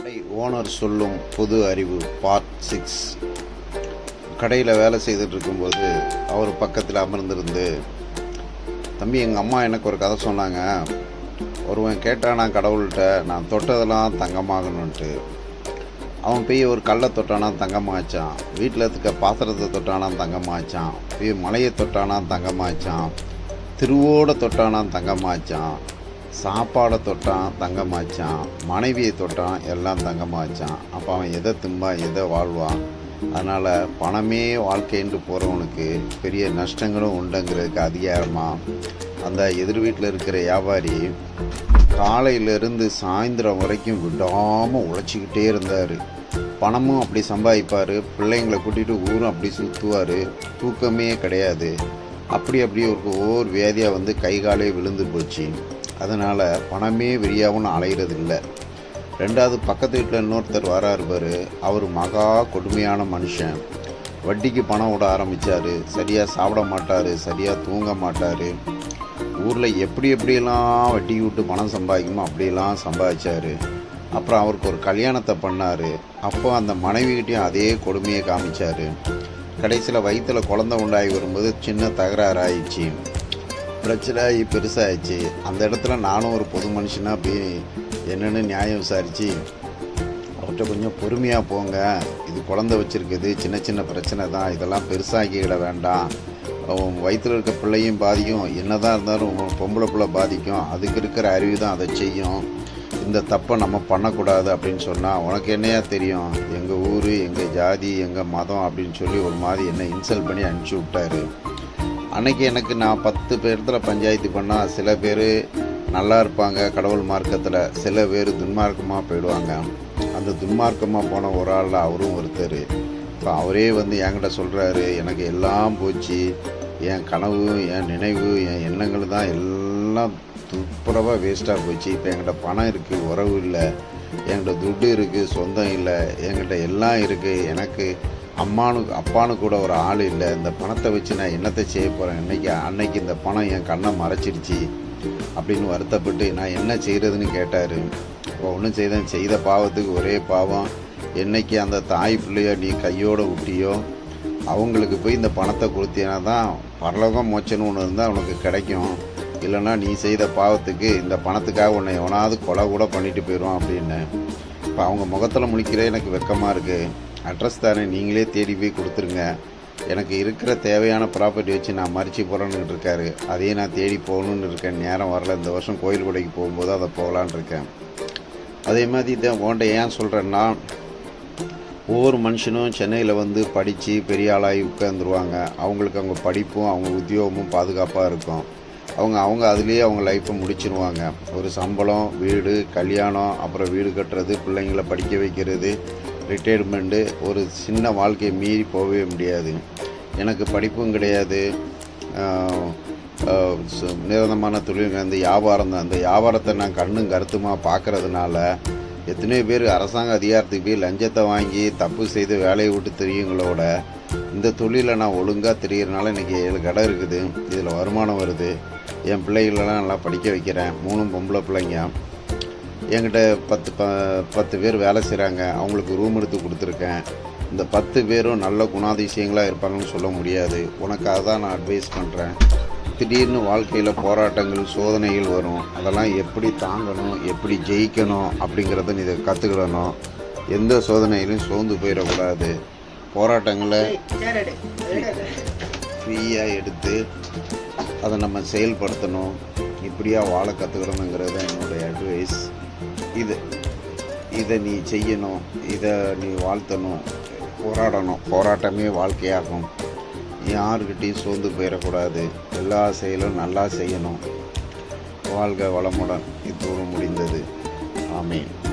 கடை ஓனர் சொல்லும் பொது அறிவு பார்ட் சிக்ஸ் கடையில் வேலை செய்துட்டு இருக்கும்போது அவர் பக்கத்தில் அமர்ந்திருந்து தம்பி எங்கள் அம்மா எனக்கு ஒரு கதை சொன்னாங்க. ஒருவன் கேட்டானா கடவுள்கிட்ட நான் தொட்டதெல்லாம் தங்கமாகணுன்ட்டு அவன் போய் ஒரு கல்லை தொட்டானா தங்கமாச்சான். வீட்டில் இருக்க பாத்திரத்தை தொட்டானா தங்கமாச்சான். போய் மலையை தொட்டானா தங்கமாச்சான். திருவோட தொட்டானா தங்கமாச்சான். சாப்பாடை தொட்டான் தங்கமாச்சான். மனைவியை தொட்டான் எல்லாம் தங்கமாச்சான். அப்போ அவன் எதை திம்பா எதை வாழ்வான்? அதனால் பணமே வாழ்க்கைன்ட்டு போகிறவனுக்கு பெரிய நஷ்டங்களும் உண்டுங்கிறதுக்கு அதிகாரமாக அந்த எதிர் வீட்டில் இருக்கிற வியாபாரி காலையிலேருந்து சாயந்தரம் வரைக்கும் விடாமல் உழைச்சிக்கிட்டே இருந்தார். பணமும் அப்படி சம்பாதிப்பார். பிள்ளைங்களை கூட்டிகிட்டு ஊரும் அப்படி சுற்றுவார் தூக்கமே கிடையாது. அப்படி அப்படி ஒரு ஒவ்வொரு வேதியாக வந்து கை காலே விழுந்து போச்சு. அதனால் பணமே வெறியாகவும் அலையிறது இல்லை ரெண்டாவது பக்கத்து வீட்டில் இன்னொருத்தர் வராரு அவர் மகா கொடுமையான மனுஷன். வட்டிக்கு பணம் விட ஆரம்பித்தார் சரியாக சாப்பிட மாட்டார் சரியாக தூங்க மாட்டார். ஊரில் எப்படி எப்படியெல்லாம் வட்டி விட்டு பணம் சம்பாதிக்குமோ அப்படியெல்லாம் சம்பாதிச்சார். அப்புறம் அவருக்கு ஒரு கல்யாணத்தை பண்ணார். அப்போ அந்த மனைவிகிட்டையும் அதே கொடுமையை காமிச்சார். கடைசியில் வயிற்றில் குழந்தை உண்டாகி வரும்போது சின்ன தகராறு ஆயிடுச்சு. பிரச்சனை பெருசாகிடுச்சு அந்த இடத்துல நானும் ஒரு பொது மனுஷனாக போய் என்னென்னு நியாயம் விசாரித்து அவர்கிட்ட கொஞ்சம் பொறுமையாக போங்க. இது குழந்தை வச்சுருக்குது சின்ன சின்ன பிரச்சனை தான். இதெல்லாம் பெருசாக்கிட வேண்டாம். அவன் வயிற்றில் இருக்க பிள்ளையும் பாதிக்கும். என்னதான் இருந்தாலும் பொம்பளை பிள்ளை பாதிக்கும். அதுக்கு இருக்கிற அறிவு தான் அதை செய்யும். இந்த தப்பை நம்ம பண்ணக்கூடாது அப்படின்னு சொன்னால் உனக்கு என்னையா தெரியும்? எங்கள் ஊர் எங்கள் ஜாதி எங்கள் மதம் அப்படின்னு சொல்லி ஒரு மாதிரி என்னை இன்சல்ட் பண்ணி அனுப்பிச்சி விட்டாரு. அன்னைக்கு எனக்கு நான் பத்து பேர்த்தில் பஞ்சாயத்து பண்ணால் சில பேர் நல்லா இருப்பாங்க கடவுள் மார்க்கத்தில். சில பேர் துன்மார்க்கமாக போயிடுவாங்க. அந்த துன்மார்க்கமாக போன ஒரு ஆளில் அவரும் ஒருத்தர். இப்போ அவரே வந்து என்கிட்ட சொல்கிறாரு எனக்கு எல்லாம் போச்சு. என் கனவு என் நினைவு என் எண்ணங்கள் தான் எல்லாம் துப்புரவாக வேஸ்ட்டாக போச்சு. இப்போ என்கிட்ட பணம் இருக்குது உறவு இல்லை. என்கிட்ட துட்டு இருக்குது சொந்தம் இல்லை. என்கிட்ட எல்லாம் இருக்குது எனக்கு அம்மானு அப்பானு கூட ஒரு ஆள் இல்லை. இந்த பணத்தை வச்சு நான் என்னத்தை செய்ய போகிறேன் இன்னைக்கு அன்னைக்கு இந்த பணம் என் கண்ணை மறைச்சிடுச்சு அப்படின்னு வருத்தப்பட்டு நான் என்ன செய்கிறதுன்னு கேட்டார். இப்போ ஒன்றும் செய்தேன் செய்த பாவத்துக்கு ஒரே பாவம் என்னைக்கு அந்த தாய் பிள்ளையோ நீ கையோடு விட்டியோ அவங்களுக்கு போய் இந்த பணத்தை கொடுத்தீங்கன்னா தான் பரலோகம் மோச்சன்னு ஒன்று இருந்தால் உனக்கு கிடைக்கும். இல்லைன்னா நீ செய்த பாவத்துக்கு இந்த பணத்துக்காக உன்னை எவனாவது கொலை கூட பண்ணிட்டு போயிடுவான் அப்படின்னு. இப்போ அவங்க முகத்தில் முழிக்கிற எனக்கு வெக்கமாக இருக்குது அட்ரஸ் தானே நீங்களே தேடி போய் கொடுத்துருங்க. எனக்கு இருக்கிற தேவையான ப்ராப்பர்ட்டி வச்சு நான் மறிச்சு போகிறேன்னு இருக்காரு. அதையே நான் தேடி போகணுன்னு இருக்கேன். நேரம் வரல. இந்த வருஷம் கோயில் கொடைக்கு போகும்போது அதை போகலான்னு இருக்கேன். அதே மாதிரி தான் உன்ட்ட ஏன் சொல்கிறேன்னா ஒவ்வொரு மனுஷனும் சென்னையில் வந்து படித்து பெரிய ஆளாகி உட்காந்துருவாங்க அவங்களுக்கு அவங்க படிப்பும் அவங்க உத்தியோகமும் பாதுகாப்பாக இருக்கும். அவங்க அவங்க அதுலேயே அவங்க லைஃப்பை முடிச்சிருவாங்க. ஒரு சம்பளம் வீடு கல்யாணம் அப்புறம் வீடு கட்டுறது பிள்ளைங்களை படிக்க வைக்கிறது ரிட்டையர்மெண்ட்டு ஒரு சின்ன வாழ்க்கையை மீறி போகவே முடியாது. எனக்கு படிப்பும் கிடையாது. நிரந்தரமான தொழில் அந்த வியாபாரம் தான். அந்த வியாபாரத்தை நான் கண்ணும் கருத்துமாக பார்க்குறதுனால எத்தனையோ பேர் அரசாங்க அதிகாரத்துக்கு போய் லஞ்சத்தை வாங்கி தப்பு செய்து வேலையை விட்டு தெரியுங்களோட இந்த தொழிலை நான் ஒழுங்காக தெரியறதுனால இன்றைக்கி ஏழு கடை இருக்குது. இதில் வருமானம் வருது. என் பிள்ளைகளெல்லாம் நல்லா படிக்க வைக்கிறேன். மூணும் பொம்பளை பிள்ளைங்க. என்கிட்ட பத்து ப பத்து பேர் வேலை செய்கிறாங்க அவங்களுக்கு ரூம் எடுத்து கொடுத்துருக்கேன். இந்த பத்து பேரும் நல்ல குணாதிசயங்களாக இருப்பாங்கன்னு சொல்ல முடியாது. உனக்காக தான் நான் அட்வைஸ் பண்ணுறேன் திடீர்னு வாழ்க்கையில் போராட்டங்கள் சோதனைகள் வரும். அதெல்லாம் எப்படி தாங்கணும் எப்படி ஜெயிக்கணும் அப்படிங்கிறத நீ இதை கற்றுக்கிடணும் எந்த சோதனையிலையும் சோர்ந்து போயிடக்கூடாது. போராட்டங்களை ஃப்ரீயாக எடுத்து அதை நம்ம செயல்படுத்தணும். இப்படியாக வாழ கற்றுக்கணுங்கிறது என்னுடைய அட்வைஸ் இது இதை நீ செய்யணும் இதை நீ வாழ்த்தணும் போராடணும். போராட்டமே வாழ்க்கையாகும். யாருக்கிட்டையும் சோர்ந்து போயிடக்கூடாது. எல்லா செயலும் நல்லா செய்யணும். வாழ்க வளமுடன். இத்தோடு முடிந்தது. ஆமேன்.